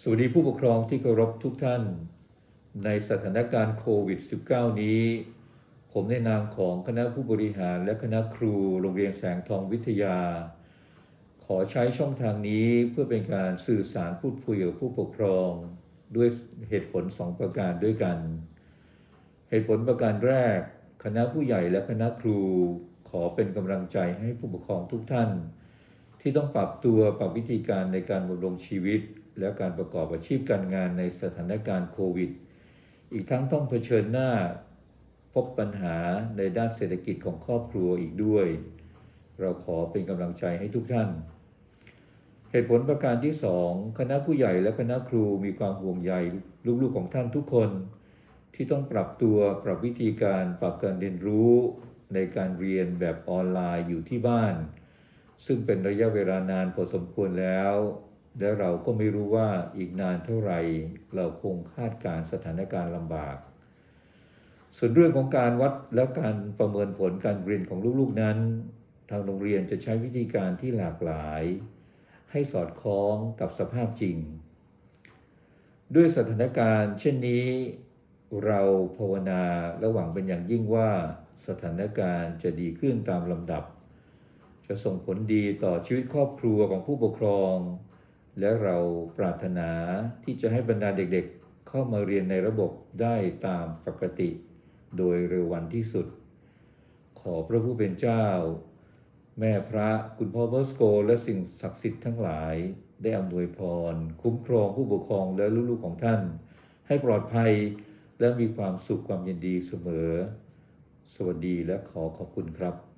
สวัสดีผู้ปกครองที่เคารพทุกท่าน ในสถานการณ์โควิด -19 นี้ ผมในนามของคณะผู้บริหารและคณะครูโรงเรียนแสงทองวิทยา ขอใช้ช่องทางนี้เพื่อเป็นการสื่อสารพูดคุยกับผู้ปกครองด้วยเหตุผลสองประการด้วยกัน เหตุผลประการแรก คณะผู้ใหญ่และคณะครู ขอเป็นกำลังใจให้ผู้ปกครองทุกท่าน ที่ต้องปรับตัวปรับวิธีการในการดำรงชีวิต และการประกอบอาชีพการงานในสถานการณ์โควิด อีกทั้งต้องเผชิญหน้าพบปัญหาในด้านเศรษฐกิจของครอบครัวอีกด้วย เราขอเป็นกำลังใจให้ทุกท่าน เหตุผลประการที่สองคณะผู้ใหญ่และคณะครูมีความห่วงใยลูกๆของท่านทุกคน ที่ต้องปรับตัวปรับวิธีการปรับการเรียนรู้ในการเรียนแบบออนไลน์อยู่ที่บ้าน ซึ่งเป็นระยะเวลานานพอสมควรแล้ว และเราก็ไม่รู้ว่าอีกนานเท่าไหร่ เราคงคาดการณ์สถานการณ์ลำบาก ส่วนเรื่องของการวัดและการประเมินผลการเรียนของลูกๆนั้น ทางโรงเรียนจะใช้วิธีการที่หลากหลาย ให้สอดคล้องกับสภาพจริง ด้วยสถานการณ์ เช่นนี้เราภาวนาและหวังเป็นอย่างยิ่งว่าสถานการณ์จะดีขึ้นตามลำดับ จะส่งผลดีต่อชีวิตครอบครัวของผู้ปกครอง และเราปรารถนาที่จะให้บรรดาเด็กๆ เข้ามาเรียนในระบบได้ตามปกติ โดยเร็ววันที่สุด ขอพระผู้เป็นเจ้า แม่พระคุณพ่อเบอสโก และสิ่งศักดิ์สิทธิ์ทั้งหลาย ได้อำนวยพร คุ้มครองผู้ปกครองและลูกๆของท่าน ให้ปลอดภัยและมีความสุขความยินดีเสมอ สวัสดีและขอขอบคุณครับ